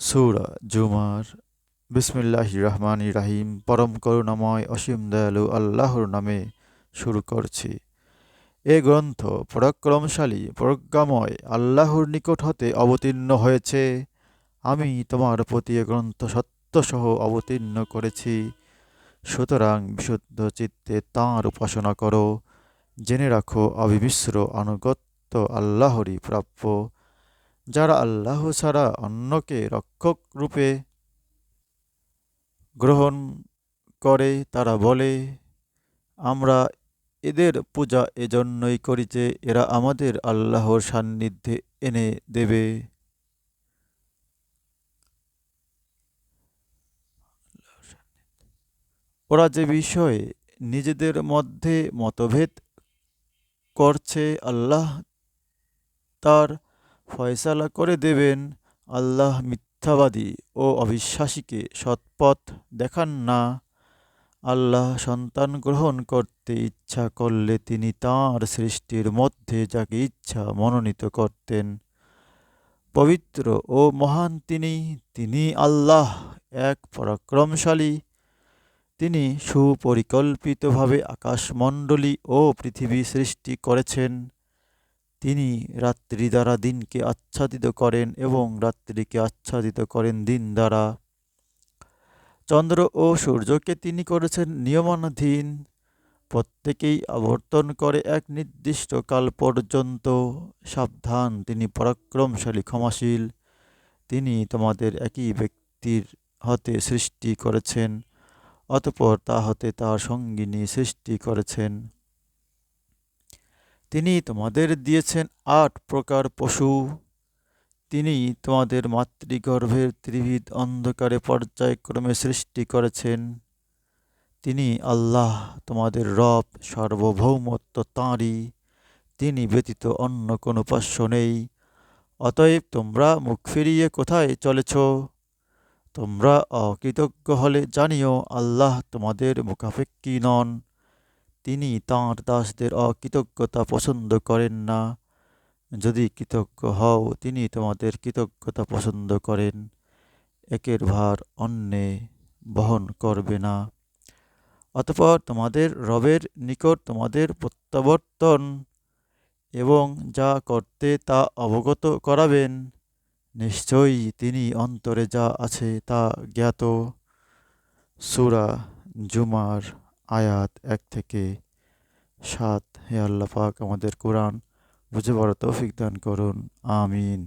সূরা জুমার। বিসমিল্লাহ রহমান রাহিম। পরম করুণাময় অসীম দয়ালু আল্লাহর নামে শুরু করছি। এ গ্রন্থ পরাক্রমশালী, প্রজ্ঞাময়, আল্লাহর নিকট হতে অবতীর্ণ হয়েছে। আমি তোমার প্রতি এ গ্রন্থ সত্যসহ অবতীর্ণ করেছি। সুতরাং বিশুদ্ধ চিত্তে তাঁর উপাসনা করো। জেনে রাখো অবিমিশ্র আনুগত্য আল্লাহরই প্রাপ্য। যারা আল্লাহ ছাড়া অন্যকে রক্ষক রূপে গ্রহণ করে, তারা বলে, আমরা এদের পূজা এজন্যই করি যে এরা আমাদের আল্লাহর সান্নিধ্যে এনে দেবে। ওরা যে বিষয়ে নিজেদের মধ্যে মতভেদ করছে, আল্লাহ তার ফয়সালা করে দেবেন আল্লাহ মিথ্যাবাদী ও অবিশ্বাসীকে সৎপথ দেখান না। আল্লাহ সন্তান গ্রহণ করতে ইচ্ছা করলে তিনি তাঁর সৃষ্টির মধ্যে যাকে ইচ্ছা মনোনীত করতেন। পবিত্র ও মহান তিনি তিনি আল্লাহ এক পরাক্রমশালী। তিনি সুপরিকল্পিতভাবে আকাশমণ্ডলী ও পৃথিবী সৃষ্টি করেছেন। তিনি রাত্রি দ্বারা দিনকে আচ্ছাদিত করেন এবং রাত্রিকে আচ্ছাদিত করেন দিন দ্বারা। চন্দ্র ও সূর্যকে তিনি করেছেন নিয়মানাধীন, প্রত্যেকেই আবর্তন করে এক নির্দিষ্ট কাল পর্যন্ত সাবধান, তিনি পরাক্রমশালী, ক্ষমাশীল, তিনি তোমাদের একই ব্যক্তির হতে সৃষ্টি করেছেন, অতপর তা হতে তার সঙ্গিনী সৃষ্টি করেছেন। তিনি তোমাদের দিয়েছেন আট প্রকার পশু। তিনি তোমাদের মাতৃগর্ভের ত্রিবিধ অন্ধকারে পর্যায়ক্রমে সৃষ্টি করেছেন। তিনি আল্লাহ, তোমাদের রব, সার্বভৌমত্ব তাঁরই। তিনি ব্যতীত অন্য কোনো উপাস্য নেই। অতএব তোমরা মুখ ফিরিয়ে কোথায় চলেছ? তোমরা অকৃতজ্ঞ হলে জানিও, আল্লাহ তোমাদের মুখাপেক্ষী নন। তিনি তাঁর দাসদের অকৃতজ্ঞতা পছন্দ করেন না। যদি কৃতজ্ঞ হও, তিনি তোমাদের কৃতজ্ঞতা পছন্দ করেন। একের ভার অন্যে বহন করবে না। অতপর তোমাদের রবের নিকট তোমাদের প্রত্যাবর্তন এবং যা করতে তা অবগত করাবেন, নিশ্চয়ই তিনি অন্তরে যা আছে তা জ্ঞাত। সুরা জুমার আয়াত এক থেকে সাত। হে আল্লাহ পাক আমাদের কোরআন বুঝে বড় তৌফিক দান করুন। আমিন।